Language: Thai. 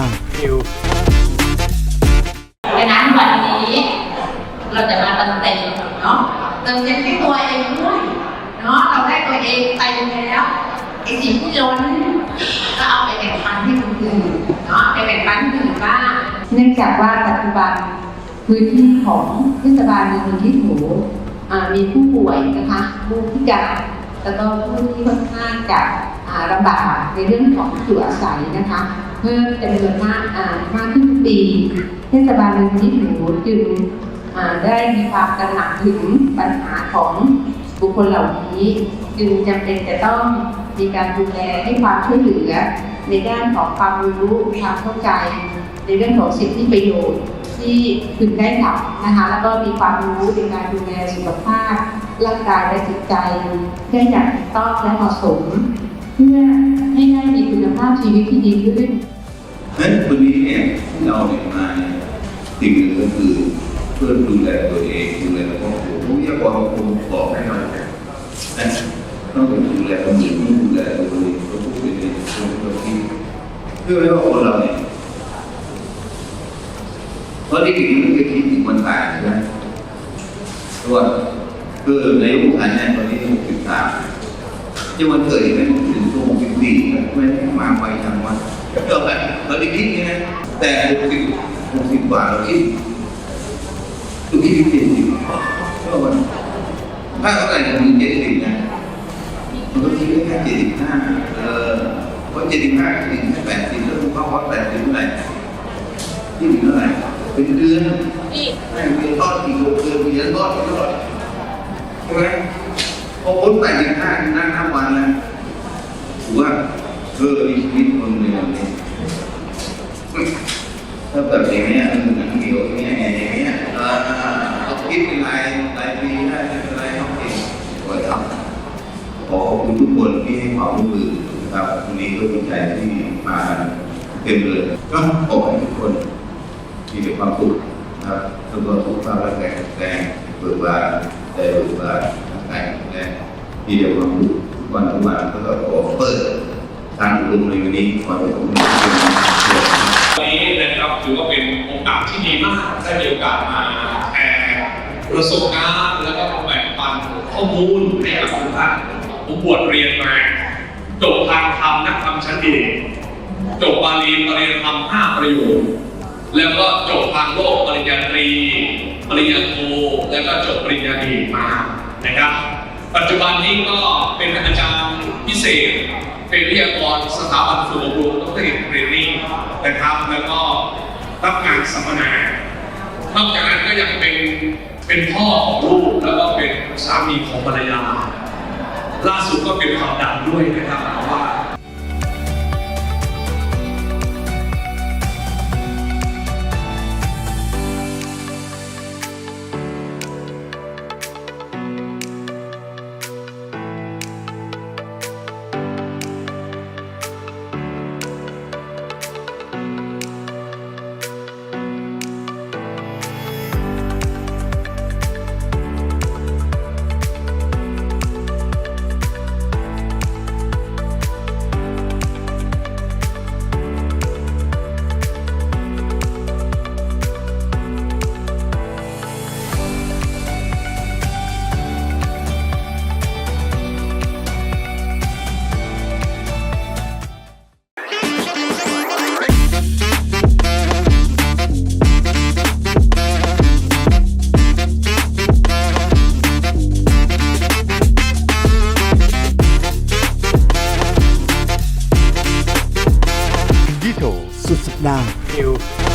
สุดสัปดาห์ดังนั้นวันนี้เราจะมาเติมเต็มเนาะเติมเต็มที่ตัวเองด้วยเนาะเราได้ตัวเองเต็มแล้วไอ้สิ่งที่ล้นก็เอาไปแบ่งปันให้คนอื่นเนาะไปแบ่งปันให้คนอื่นบ้างเนื่องจากว่าปัจจุบันพื้นที่ของเทศบาลเมืองที่ถูมีผู้ป่วยนะคะผู้พิการ แล้วก็ผู้ที่ค่อนข้างจะลำบากในเรื่องของที่อยู่อาศัยนะคะเพิ่มจำนวนมากอ่ามากขึ้นปีเทศบาลเมืองที่หนูจึงอ่าได้มีความตระหนักถึงปัญหาของบุคคลเหล่านี้ จึงจำเป็นจะต้องมีการดูแลให้ความช่วยเหลือ ในด้านของความรู้ความเข้าใจ ในเรื่องของสิทธิประโยชน์ที่พึงได้รับนะคะแล้วก็มีความรู้ในการดูแลสุขภาพ ร่างกายและจิตใจได้อย่างถูกต้องและเหมาะสม เพื่อให้ได้มีคุณภาพชีวิตที่ดีขึ้นเพราะฉะนั้นวันนี้เนี่ยเราเนี่ยมาสิ่งหนึ่งก็คือเพื่อดูแลตัวเองดูแลครอบครัวผมอยากบอกผมบอกให้เรานะต้องดูแลคนอื่นต้องดูแลตัวเองเราพูดเป็นคนเราคิดเพื่อให้ว่าคนเราเนี่ยเพราะที่สิ่งที่มันจะคิดถึงมันตายใช่ไหมเพราะว่า คือในยุคไทยเนี่ยตอนนี้หกสิบสามที่วันเกิดเนี่ยถึงช่วงสิบสี่ไม่มาไปทางวันก็แบบเราได้คิดอย่างนี้นะแต่หกสิบหกสิบกว่าเราคิดตัวคิดที่เจ็ดสิบก็วันถ้าเท่าไหร่จะมีเจ็ดสิบนะมันก็คิดได้แค่เจ็ดสิบห้าเออเพราะเจ็ดสิบห้าถึงแค่แปดสิบแล้วเขาวัดแปดสิบเท่าไหร่ที่ถึงเท่าไหร่เป็นเดือนไม่มีทอดกี่โลเดือนมีเดือนทอดกี่โลใช่ไหมพอพ้นแปดสิบห้านั่งนับวันแล้วถือว่าเออมีชีวิตคนหนึ่งเนี่ยถ้าแบบอย่างเงี้ยมันหนังเดียวเงี้ยอย่างเงี้ยเออเขาคิดเป็นรายรายปีได้ไม่เป็นไรเขาเก่งกว่าครับขอขอบคุณทุกคนที่ให้ความร่วมมือนะครับวันนี้ก็ดีใจที่มาเต็มเลยก็ขอให้ทุกคนมีแต่ความสุขนะครับแล้วก็สุขภาพร่างกายแข็งแรงเบิกบาน ใจเบิกบานร่างกายแข็งแรงมีแต่ความสุขทุกวันทุกวันแล้วก็ขอเปิดทางอบรมในวันนี้ขอให้ทุกคนมีความสุขวันนี้นะครับถือว่าเป็นโอกาสที่ดีมากได้มีโอกาสมาแชร์ประสบการณ์แล้วก็แบ่งปันข้อมูลให้กับทุกท่านผมบวชเรียนมาจบทางธรรมนักธรรมชั้นดีจบบาลีปริญญาธรรมห้าประโยคแล้วก็จบทางโลกปริญญาตรี ปริญญาโทแล้วก็จบปริญญาเอกมานะครับ ปัจจุบันนี้ก็เป็นอาจารย์พิเศษ เป็นวิทยากรสถาบันฝึกอบรมดรเอกเทรนนิ่งนะครับแล้วก็รับงานสัมมนานอกจากนั้นก็ยังเป็นเป็นพ่อของลูกแล้วก็เป็นสามีของภรรยาล่าสุดก็เป็นข่าวดังด้วยนะครับเพราะว่า now. You.